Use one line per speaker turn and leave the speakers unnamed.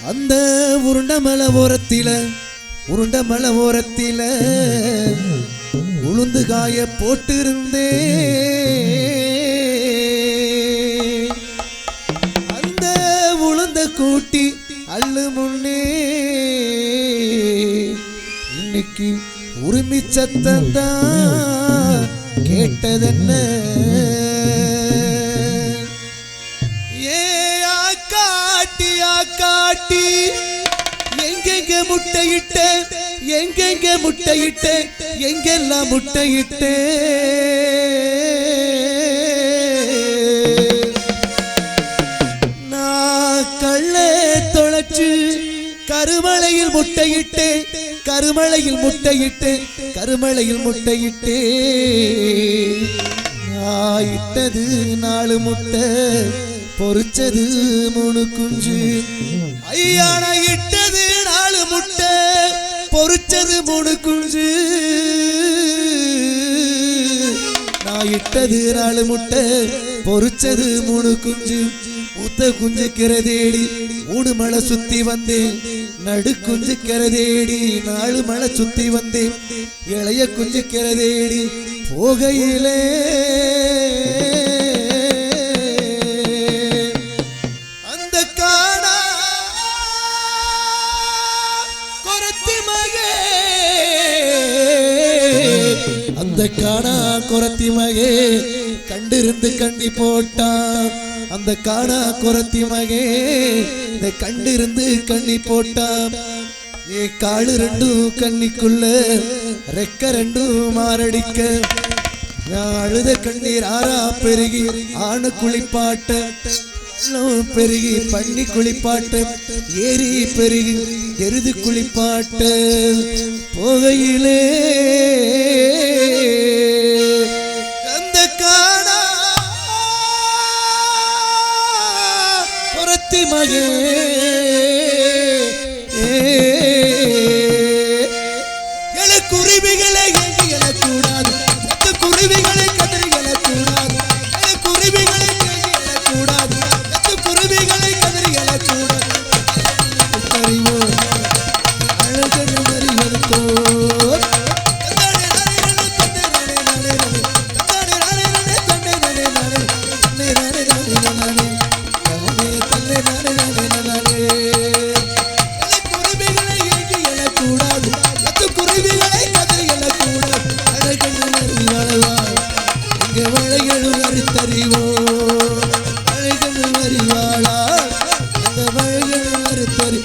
அந்த உருண்டமலை ஓரத்தில உருண்டமலை ஓரத்தில உளுந்து காய போட்டிருந்தே அந்த உளுந்த கூட்டி அள்ளு முன்னே இன்னைக்கு உரிமை சத்தந்தான் கேட்டதென்ன? காட்டி எங்கெங்க முட்டையிட்ட எங்கெங்க முட்டையிட்ட எங்கெல்லாம் முட்டையிட்ட? நான் கள்ள தொலைச்சு கருமலையில் முட்டையிட்டு கருமலையில் முட்டையிட்டு கருமலையில் முட்டையிட்டு. நான் இட்டது நாலு முட்டை பொறிச்சது மூணு குஞ்சு. ஐயா நான் இட்டது நாலு முட்டை. பொறிச்சது மூணு குஞ்சு. நான் இட்டது நாலு முட்டை பொறிச்சது மூணு குஞ்சு. மூத்த குஞ்சு கிரதேடி மூணு மலை சுத்தி வந்தேன். நடு குஞ்சு கிரதேடி நாலு மலை சுத்தி வந்தேன். இளைய குஞ்சு கிரதேடி போகையிலே அந்த காணா குரத்தி மகே கண்டிருந்து கண்ணி போட்டான் அந்த காணா குரத்தி மகே இந்த கண்டிருந்து கண்ணி போட்டான் ஏ காடு ரெண்டும் கண்ணிக்குள்ள ரெக்க ரெண்டும் மாரடிக்க நான் அழுத கண்ணீர் ஆறா பெருகி ஆணு குளிப்பாட்ட பெருகி பண்ணி குளிப்பாட்ட ஏரி பெருகி எருது குளிப்பாட்ட போகையிலே. அந்த காணா. புறத்தி மகே எழ குருவிகளை எங்கு எழக்கூடாது. குருவிகளை கதறி எழக்கூடாது. குருவிகளை எங்கு எழக்கூடாது. எந்த குருவிகளை கதறி எழக்கூடாது. அறிவோம் அறிவாளா அந்த வழிகள் அறுத்தறி